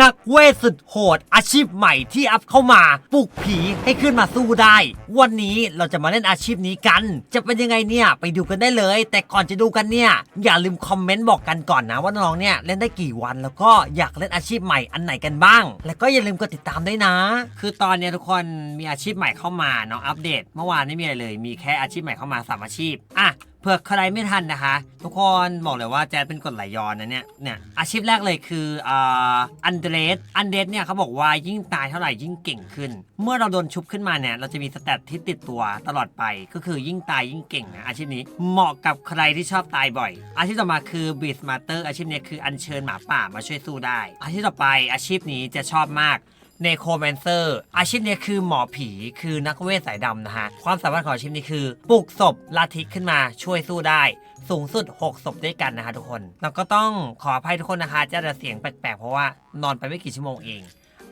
นักเวทสุดโหด อาชีพใหม่ที่อัพเข้ามาปลุกผีให้ขึ้นมาสู้ได้ วันนี้เราจะมาเล่นอาชีพนี้กัน จะเป็นยังไงเนี่ยไปดูกันได้เลย แต่ก่อนจะดูกันเนี่ยอย่าลืมคอมเมนต์บอกกันก่อนนะว่าน้องเนี่ยเล่นได้กี่วันแล้วก็อยากเล่นอาชีพใหม่อันไหนกันบ้าง แล้วก็อย่าลืมกดติดตามด้วยนะ คือตอนนี้ทุกคนมีอาชีพใหม่เข้ามาเนาะอัปเดต เมื่อวานไม่มีอะไรเลย มีแค่อาชีพใหม่เข้ามาสามอาชีพอะ เผื่อใครไม่ทันนะคะ ทุกคนบอกเลยว่าแจ๊ดเป็นกฎไหลย้อนนะเนี่ยเนี่ยอาชีพแรกเลยคืออ่าอันเดรสอันเดรสเนี่ยเขาบอกว่ายิ่งตายเท่าไหร่ยิ่งเก่งขึ้น เมื่อเราโดนชุบขึ้นมาเนี่ยเราจะมีสแตทที่ติดตัวตลอดไปก็คือยิ่งตายยิ่งเก่งนะอาชีพนี้เหมาะกับใครที่ชอบตายบ่อย อาชีพต่อมาคือบีสมาเตอร์อาชีพเนี้คืออัญเชิญหมาป่ามาช่วยสู้ได้ อาชีพต่อไปอาชีพนี้จะชอบมาก เนโคแมนเซอร์อาชีพนี้คือหมอผีคือนักเวทสายดำนะฮะ ความสามารถของอาชีพนี้คือปลุกศพลาทิขึ้นมาช่วยสู้ได้สูงสุด 6 ศพด้วยกันนะฮะทุกคน แล้วก็ต้องขออภัยทุกคนนะคะจะเสียงแปลกๆ เพราะว่านอนไปไม่กี่ชั่วโมงเอง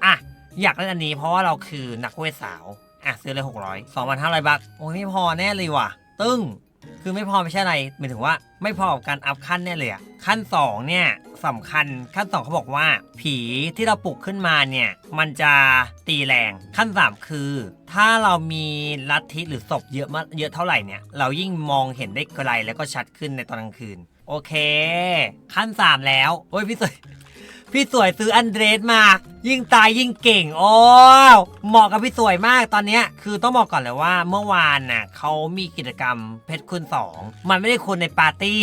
อะอยากเล่นอันนี้เพราะว่าเราคือนักเวทสาวอะซื้อเลย600 2,500บาทโอ้ยไม่พอแน่เลยว่ะ ตึ้งคือไม่พอไม่ใช่อะไรหมายถึงว่าไม่พอกับการอัพขั้นแน่เลยอะขั้น 2 เนี่ย สำคัญ ขั้น2เขาบอกว่า ผีที่เราปลุกขึ้นมาเนี่ย มันจะตีแรงขั้น3คือ ถ้าเรามีลัทธิหรือศพเยอะมากเยอะเท่าไหร่เนี่ย เรายิ่งมองเห็นได้ไกลแล้วก็ชัดขึ้นในตอนกลางคืน โอเค ขั้น3แล้วโอ้ยพี่สวยพี่สวยซื้ออันเดรสมา ยิ่งตายยิ่งเก่ง โอ้เหมาะกับพี่สวยมากตอนนี้คือต้องบอกก่อนเลยว่าเมื่อวานน่ะเขามีกิจกรรมเพชรคุณสองมันไม่ได้คุณในปาร์ตี้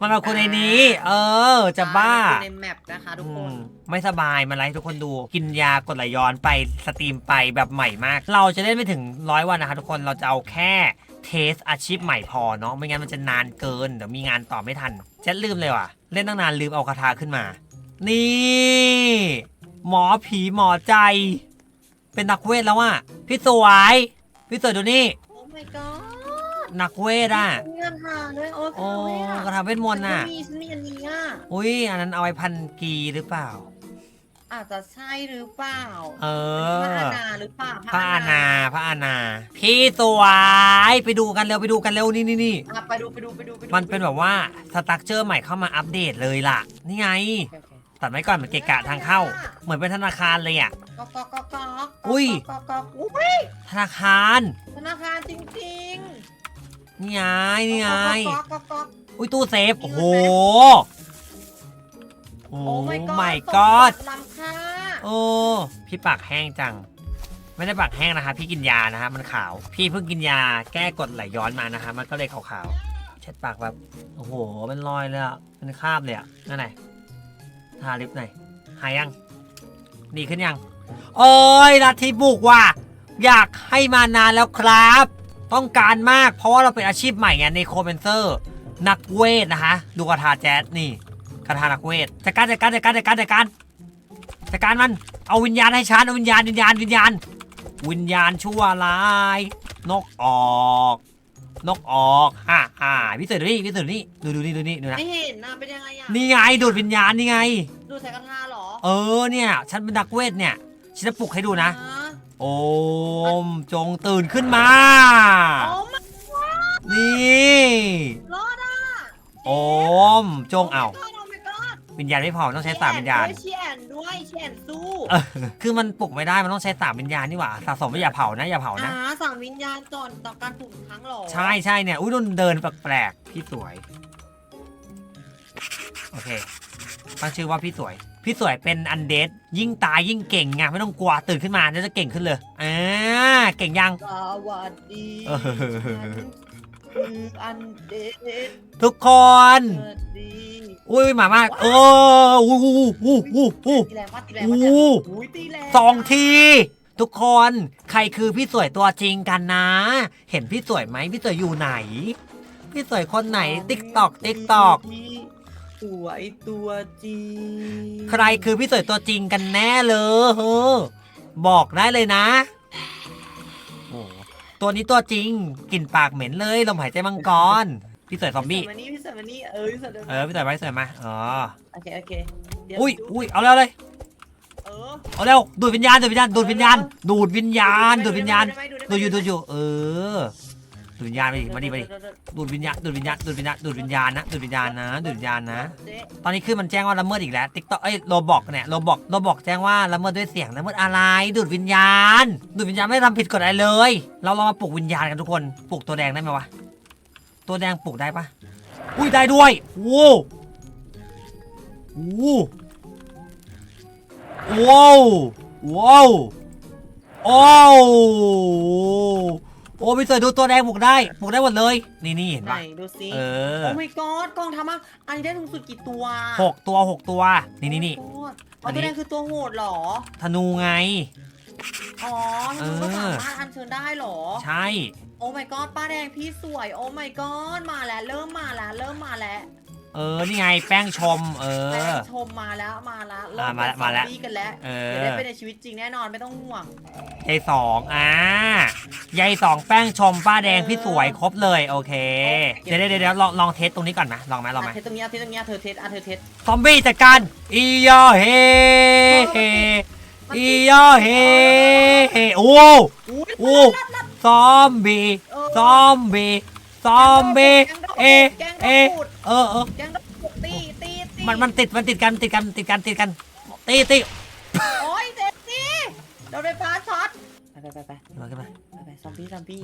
มันเป็นคนในนี้ เออ จะบ้า ในแมปนะคะทุกคนอืมไม่สบายมาไลฟ์ให้ทุกคนดู กินยากดไหลย้อนไปสตรีมไปแบบใหม่มาก เราจะเล่นไม่ถึงร้อยวันนะคะทุกคนเราจะเอาแค่เทสอาชีพใหม่พอเนาะไม่งั้นมันจะนานเกินเดี๋ยวมีงานต่อไม่ทันเจ็ดลืมเลยว่ะ เล่นตั้งนานลืมเอาคาถาขึ้นมา นี่ หมอผีหมอใจ เป็นนักเวทแล้วอะพี่สวย พี่สวยดูนี่ โอ้ my god นักเวทอะมีเงินทางด้วยโอ้โอ้ยกระทำเวทมนต์น่ะฉัมีฉันมีอันนี้อะอุ้ยอันนั้นเอาไว้พันกีหรือเปล่า อาจจะใช่หรือเปล่าเอพระออาณาหรือเปล่าพระอาณาพระอาณาพี่สวยไปดูกันเร็วไปดูกันเร็วนี่นี่นี่อะไปดูไปดูไปดูไปดูมันเป็นแบบว่าสตั๊กเจอร์ใหม่เข้ามาอัปเดตเลยล่ะ นี่ไงโอเคโอเคตัดไว้ก่อนมันเกะกะทางเข้า เหมือนเป็นธนาคารเลยอะก๊อกก๊อกก๊อกก๊อกอุ้ยก๊อกก๊อกก๊อกอุ้ยธนาคาร ธนาคารจริง นี่ไงนี่ไงก๊อกก๊อกก๊อก อุ้ยตู้เซฟ โอ้โห โอ้ my god my สม god บัติล้ำค่าโอ้ พี่ปากแห้งจัง ไม่ได้ปากแห้งนะคะ พี่กินยานะฮะมันขาว พี่เพิ่งกินยาแก้กรดไหลย้อนมานะคะ มันก็เลยขาวๆ เช็ดปากแบบ โอ้โห เป็นรอยเลยอะเป็นคราบเลยอะ นั่นไหนทาลิปหน่อยหายยัง ดีขึ้นยังโอ้ยลัทธิบุกว่ะ อยากให้มานานแล้วครับ ต้องการมาก เพราะว่าเราเป็นอาชีพใหม่ไงในโคเบนเซอร์ นักเวทนะคะ ดูกระทาแจ๊สนี่กระทานักเวทจัดการจัดการจัดการจัดการจัดการจัดการมันเอาวิญญาณให้ฉันเอาวิญญาณวิญญาณวิญญาณ วิญญาณชั่วร้ายนกออกนกออกฮ่าฮ่าพี่เสือดูนี่พี่เสือดูนี่ดูดูนี่ดูนี่ดูนะไม่เห็นนะเป็นยังไงอะนี่ไงดูดวิญญาณนี่ไง ดูใส่กระทาเหรอ เออเนี่ย ฉันเป็นนักเวทเนี่ย ฉันจะปลุกให้ดูนะ อ่า โอมจงตื่นขึ้นมา โอ้ my นี่ รอดอะโอมจงเอาโ my god oh my god วิญญาณไม่พอต้องใช้สามวิญญาณ เชียนด้วยเชียนสู้เออคือมันปลุกไม่ได้มันต้องใช้สามวิญญาณนี่หว่าสะสมไม่อย่าเผานะอย่าเผานะ อ่าสามวิญญาณก่อนต่อการปลุกครั้งหรอใช่ใช่เนี่ย อุ้ยโดนเดินแปลกๆพี่สวย โอเค ตั้งชื่อว่าพี่สวย พี่สวยเป็นอันเดดยิ่งตายยิ่งเก่งไงไม่ต้องกลัวตื่นขึ้นมาแล้วจะเก่งขึ้นเลยอ่าเก่งยังสวัสดีเออฉันคืออันเดดทุกคนสวัสดีอุ้ยหมามากเอออู้หูหูหูหูตีแรงว่าตีแรงว่าโอ้อุ้ยตีแรงสองที ทุกคนใครคือพี่สวยตัวจริงกันนะ เห็นพี่สวยไหมพี่สวยอยู่ไหน พี่สวยคนไหนติ๊กตอกติ๊กตอก สวยตัวจริงใครคือพี่สวยตัวจริงกันแน่เลยเออบอกได้เลยนะโอ้ตัวนี้ตัวจริงกลิ่นปากเหม็นเลยลมหายใจมังกรพี่สวยซอมบี้พี่สวยมานี่พี่สวยมานี่เออพี่สวยเดินเออพี่สวยไว้สวยมาอ๋อโอเคโอเคเดี๋วอุ้ยดูอุ้ยเอาเร็วเลยเออเอาเร็วดูดวิญญาณดูดวิญญาณดูดวิญญาณดูดวิญญาณดูดวิญญาณได้ไหมดูอยู่ดูอยู่เออ ดูดวิญญาณไปดิมาดิมาดิดูดวิญญาณดูดวิญญาณดูดวิญญาณดูดวิญญาณนะดูดวิญญาณนะดูดวิญญาณนะเจ๊ตอนนี้ขึ้นมันแจ้งว่าละเมิดอีกแล้วติ๊กต็อกเอ้ยโรบอกเนี่ยโรบอกโรบอกแจ้งว่าละเมิดด้วยเสียงละเมิดอะไร ดูดวิญญาณ ดูดวิญญาณไม่ได้ทำผิดกฎอะไรเลย เราลองมาปลุกวิญญาณกันทุกคนปลุกตัวแดงได้ไหมวะตัวแดงปลุกได้ปะอุ้ยได้ด้วยโว้วโว้วว้าวว้าวโอ้ โอ้พี่เสือดูตัวแดงปลุกได้ปลุกได้หมดเลยนี่นี่เห็นไหนปะดูสิเออโอ้ my god กองทำมาอันนี้ได้ถึงสุดกี่ตัวหกตัวหกตัวนี่นี่นี่ โอ้ my god อัเอานนี้ ตัวแดงคือตัวโหดเหรอ ธนูไง อ๋อธนูก็เออสามารถอัญเชิญได้เหรอ ใช่ โอ้ my god ป้าแดงพี่สวย โอ้ my god มาแล้วเริ่มมาแล้วเริ่มมาแล้ว เออ นี่ไงแป้งชม เอแฟอนชมมาแล้วมาแล้วอ่ามาแล้วมาแล้วซอมบี้กันแล้วเอเดี๋ยวอได้เป็นในชีวิตจริงแน่นอนไม่ต้องห่วง ยายสองอ่ายายสองแป้งชมป้าแดงเออพี่สวยครบเลยโอเคโอเค เดี๋ยวเดี๋ยวเดี๋ยวลองลองเทสตรงนี้ก่อนไหมลองไหมลองไหมอะเทสตรงเนี้ยเทสตรงเนี้ยเธอเทสอะเธอเทสซอมบี้จัดการอียอเฮเฮอียอเฮเฮโอ้ อุ้ยโอ้ซอมบี้เออซอมบี้ซอมบี้เอแกงเอดอกบูดเออเออแกงดอกบูดตีตีตีมันมันติดมันติดกันติดกันติดกันติดกันตีตีโอ้ยเจ็บสิโดนไฟฟ้าช็อตไปไปไปไปมาขึ้นมาไปไปซอมบี้ซอมบี้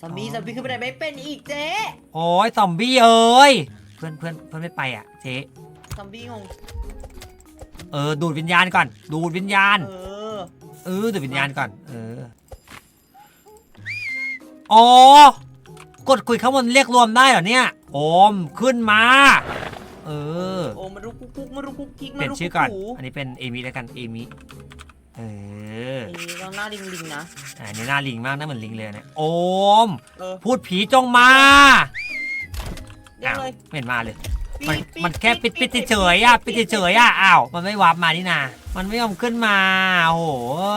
ซอมบี้ซอมบี้ขึ้นไปไหนไม่เป็นอีกเจ๊โอ้ยซอมบี้เอ้ยเพื่อนเพื่อนเพื่อนไม่ไปอะเจ๊ซอมบี้งงเออดูดวิญญาณก่อน ดูดวิญญาณ เออเออดูดวิญญาณก่อน เอออ๋อ กดคุยข้างบนเรียกรวมได้เหรอเนี่ย โอมขึ้นมา เออ โอ้มารุกกุ๊กกุ๊กมารุกกุ๊กกิ๊กเปลี่ยนมารุกชื่อก่อนกุ๊กอันนี้เป็นเอมิแล้วกัน เอมิ เออหูนี่ต้องหน้าลิงลิงนะอ่าอันนี้หน้าลิงมากน่าเหมือนลิงเลยเนี่ย โอม เออพูดผีจงมาเรียกอ้าวเลยไม่เห็นมาเลยปี๊มันดปี๊ดมันแค่ปิดปิดปี๊เฉยๆอะปิดเฉยๆอะอ้าวมันไม่วาร์ปมานี่นา มันไม่ยอมขึ้นมา โอ้โห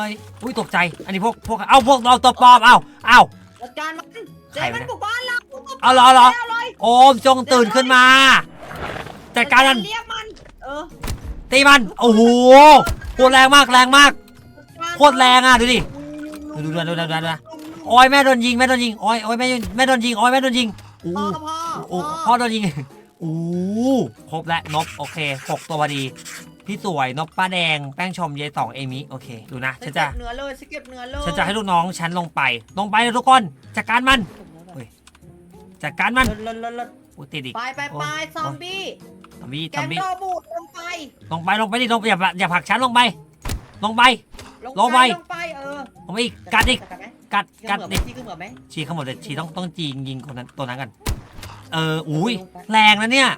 ยอุ้ยตกใจ อันนี้พวกพวกเอ้าพวกเราตัวปลอมเอ้าเอ้าจัดการมัน เจ๊ใครวะมันบุกบ้านเราเอาเหรอเอาเหรอแล้วเลยโอมจงตื่นขึ้นมา จัดการมัน เรียกมัน เออตีมัน โอ้โหโคตรแรงมากแรงมาก โคตรแรงอะดูดิ ดูดูดูดูดูดูดูโอ้ยแม่โดนยิงแม่โดนยิงโอ้ยโอ้ยแม่แม่โดนยิงโอ้ยแม่โดนยิงอู้พ่อพ่อโอ้พ่อโดนยิงอู้ครบแล้วนบโอเคหกตัวพอดีพี่สวยนบป้าแดงแป้งชมเยายสองเอมิโอเค ดูนะฉัฉันนจะจะเนื้อเลยฉันเก็บเนื้อเลยฉันจะให้ลูกน้องฉันลงไป ลงไปเลยทุกคนจัดการมันจัดการมันเลิศเลิศเลิศโอ้ติดอีกไปไปไปซอมบี้ซอมบี้แกซอมงบี้โรบูดลงไปลงไปลงไปดิลงไปอย่าอย่าผลักฉันลงไปลงไปลงไปลงไปเออลงไปอีกกัดอีกกัดไหมกัดกักัดดไหมดิที่คือเหมือนไหมชี้ข้างหมดเลยชี้ต้องต้องจียิงยิงคนนั้นตัวนั้นกันเอออุ้ยลงไปแรงนะเนี่ย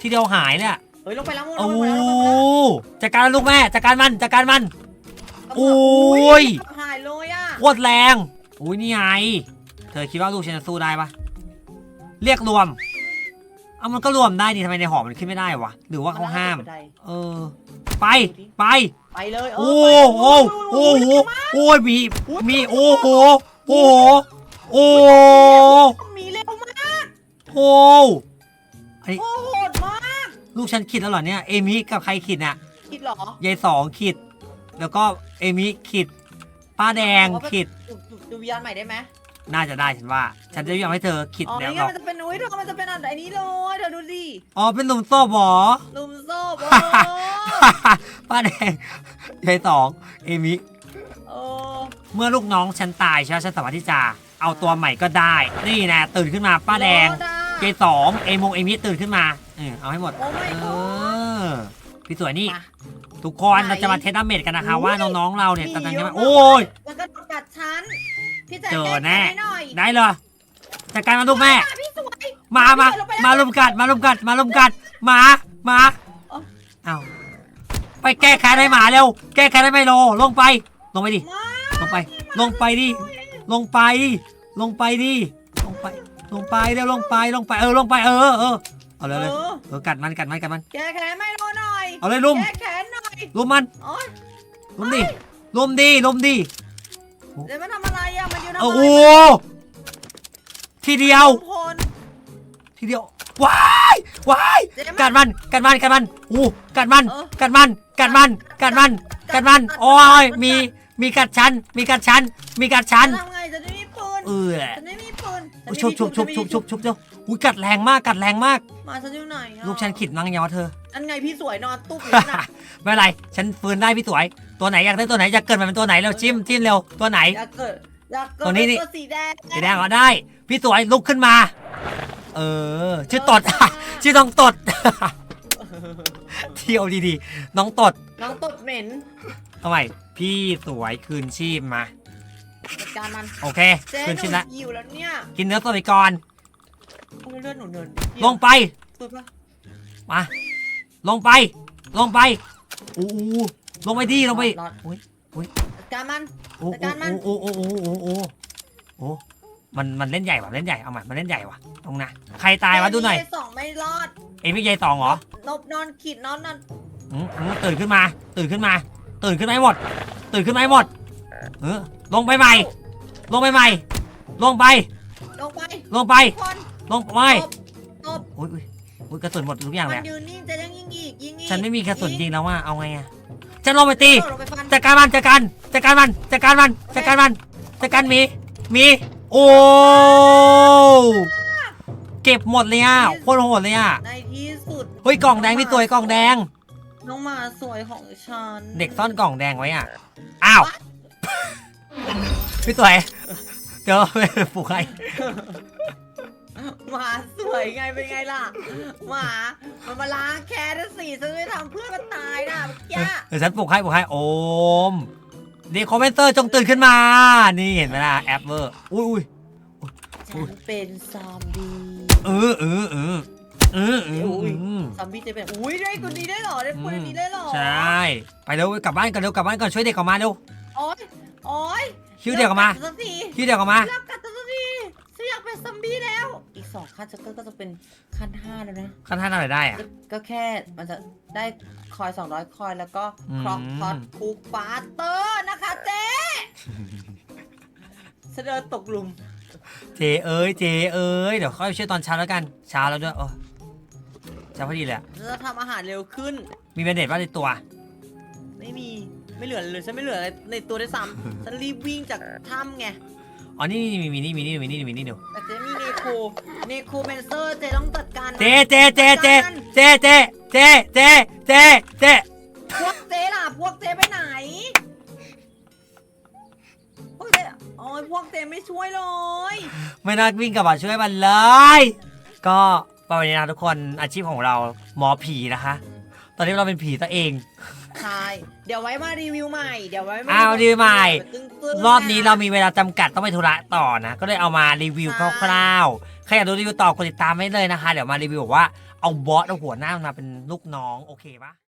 ที่เดียวหายเนี่ยเฮ้ยลงไปแล้วมึงลโอ้งไปแล้วลงไปแล้วจัดการลูกแม่จัดการมันจัดการมันโอ้ยหายเลยอะโคตรแรง อุ้ยนี่ไง เธอคิดว่าลูกฉันจะสู้ได้ปะเรียกรวม เอามันก็รวมได้นี่ทำไมในหอมันขึ้นไม่ได้วะ หรือว่าเขาห้าม เออ ไป ไป ไปเลยเโอ้ไปโหโอ้โหโอ้ยมี มีโอ้โห โอ้โห โอ้มีเร็วมากโอ้โอ้โหดมากลูกฉันขิดแล้วเหรอเนี่ย เอมิกับใครขิดน่ะคิดเหรอยายสองขิดแล้วก็เอมิขิด ป้าแดงขิดดูดูดูวิญญาณใหม่ได้ไหมน่าจะได้ฉันว่า ฉันจะยอมให้เธอขิดอ๋อแล้วนี่หรอกมันจะเป็นอุ้ยเธอมันจะเป็นอะไรนี้เลยเดี๋ยวดูดิอ๋อเป็นหลุมโซ่บอ ลุมโซ่โป้าแดงยายสองเอมิอ้เมื่อลูกน้องฉันตายใช่ไหมฉันสามารถที่จะเอาตัวใหม่ก็ได้ นี่นะตื่นขึ้นมาป้าแดงโอ้เจสองเอมงเอมิตื่นขึ้นมาเออเอาให้หมด โอ้ไม่เอก็อ พี่สวยนี่มา ทุกคนไหนเราจะมาเทสดาเมจกันนะคะอุ้ยว่าน้องๆเราเนี่ยมีตอนนี้เยอะไหมมากโอ้ยมันก็กัดฉันพี่แจ๊คเจอก้แน่ให้หน่อยได้เลยจัดการมันลูกแม่ มาพี่สวยมามาพี่สวยลงไปแล้วมาลุมกัด มาลุมกัด มาลุมกัดหมาหมาเอ้าเอาไปแก้แค้นให้หมาเร็ว แก้แค้นให้ไมโลลงไป ลงไปดิมาลงไป ลงไปดิ ลงไปดิ ลงไปดิ ลงไป ลงไปเร็วลงไป ลงไป เออ ลงไป เออเออ เอาเลยเลยเออเออกัดมัน กัดมัน กัดมัน แกแขนไม่รอหน่อย เอาเลยลุมแกแขนหน่อย ลุมมันโอ้ยลุมดิลุมดิลุมดิเดี๋ยวมันทำอะไรอะ มันยืนทำโอ้อะโหไรทีเดียว พล ทีเดียว ว้าย ว้ายเจ๊กัดมัน กัดมัน กัดมันอู้กัดมัน เออกัดมัน กัดมัน กัดมัน กัดมัน โอ้ย มี มีกัดชั้นมีกัดชั้นมีกัดชั้นจะทำไงจะได้มีปืน เออฉันไม่มีปืนฉันอุ๊ยไม่ชุบมีชุบชุบปืนชุบชุบชุบเดี๋ยวอุ้ยกัดแรงมากกัดแรงมาก มาฉันอยู่ไหนอะลูกฉันขิดมั้งยังวะเธอ อันไงพี่สวยนอนตุ๊บอยู่นั่นน่ะไม่เป็นไร ฉันฟืนได้พี่สวย ตัวไหนอยากได้ตัวไหนอยากเกิดมาเป็นตัวไหนเร็วจิ้มจิ้มเร็วตัวไหน อยากเกิดอยากเกิดตัวนี้นี่ เป็ตัวสีแดงสีแดงก็ได้ พี่สวยลุกขึ้นมา เออ ชื่อตด ชื่อน้องตด เที่ยวดีๆน้องตดน้องตดเหม็น ทำไมพี่สวยคืนชีพมา จัดการมันโอเคเจ๊คืนหชีพนูละหิวแล้วเนี่ยกินเนื้อสดไปก่อน โอ้ยเลือดหนูเนินลงไปตุ๊บปะมา ลงไป ลงไปอู้อู้ลงไปดีลงไปรอดอุ้ยจัดการมัน โอ้จัดการมัน โอ้โอ้โอ้โอ้โอ้โอ้โอ้มันมันเล่นใหญ่ว่ะเล่นใหญ่เอาใหม่มันเล่นใหญ่ว่ะตรงนะใครตายวะดูหน่อย เจ๊สองไม่รอดเอ็มพี่ใหญ่สองเหรอ นบนอนขีดนอนนอนอืมอืมตื่นขึ้นมา ตื่นขึ้นมา ตื่นขึ้นมาให้หมด ตื่นขึ้นมาให้หมด เออลงไปใหม่ ลงไปใหม่ ลงไป ลงไปลงไปคนลงไปตบตบอุ้ยอุ้ยอุ้ยกระสุนหมดทุกอย่างมัเลนยยืนนิ่งเจะยังยิงอีกยิงอีกฉันไม่มีกระสุนยิงแล้วว่าเอาไงอะฉันลงไปตี โดดลงไปฟันจัดการมันจัดการจัดการมันจัดการมันจัดการมันจัดการหมีหมีโอ้เก็บหมดเลยอะโคตรโหดเลยอะในที่สุดเฮ้ยกล่องแดงพี่ตัวยกล่องแดง น้องหมาสวยของฉันเด็กซ่อนกล่องแดงไว้อะอ้าว พี่ตัวยเดี๋ยวไปปลุกใครหมาสวยไงเป็นไงล่ะหมามันมาล้างแค้นนะสิฉันไม่ทำเพื่อนมันตายนะเมื่อกี้เดี๋ยวฉันปลุกให้ปลุกให้โอมดีคอมเมนเตอร์จงตื่นขึ้นมา นี่เห็นไหมล่ะแอปเวอร์อุ้ยอุ้ยฉันเป็นซอมบี้เออเออเออเออเออเออซอมบี้จะเป็นอุ้ยได้คนนี้ได้เหรอได้คนนี้ได้เหรอใช่ ไปเร็วกลับบ้านกันเร็วกลับบ้านก่อนช่วยเด็กออกมาเร็วโอ๊ยโอ๊ยคิวเด็กออกมาลิสักทีคิวเด็กออกมาเลิกกัดสักทีฉันอยากเป็นซอมบี้แล้ว อีกสองขั้นจะก็จะเป็นขั้นห้าแล้วนะ ขั้นท่านอะไรได้อะ ก็ก็แค่มันจะได้คอย 200 คอยแล้วก็อืม ครอกพอตคูกปาเตอร์นะคะเจ๊เสดอตกหลุมเจเอ้ยเจเอ้ยเดี๋ยวค่อยช่วยตอนเช้าแล้วกันเช้าแล้วด้วยโอ้เช้าพอดีเลยอะจะทำอาหารเร็วขึ้น มีเบนเด็ดว่าในตัว ไม่มี ไม่เหลือเลยฉันไม่เหลืออะไรในตัวได้วยซ้ำฉันรีบวิ่งจากถ้ำไงอ๋อนี่นี่มีมีนี่มีนี่มีนี่มีนี่ดูแต่เจ๊มีเนโคเนโคเมนเซอร์เจ๊ต้องจัดการนะเจเจเจเจเจเจเจเจเจเจพวกเจ๊ล่ะพวกเจ๊ไปไหนพวกเจ๊โอ้ยพวกเจ๊ไม่ช่วยเลยไม่น่าวิ่งกลับมาช่วยมันเลย ก็ประมาณนี้นะทุกคนอาชีพของเราหมอผีนะคะ ตอนนี้เราเป็นผีตัวเอง ใช่เดี๋ยวไว้มารีวิวใหม่ เดี๋ยวไว้มาอ้าวรีวิวใหม่ ตึ้งๆรอบนี้ะเรามีเวลาจำกัดต้องไปธุระต่อนะ ก็เลยเอามารีวิวใช่คร่าวๆ ใครอยากดูรีวิวต่อกดติดตามไว้เลยนะคะ เดี๋ยวมารีวิวบอกว่าเอาบอสเอาหัวหน้ามันมาเป็นลูกน้อง โอเคปะ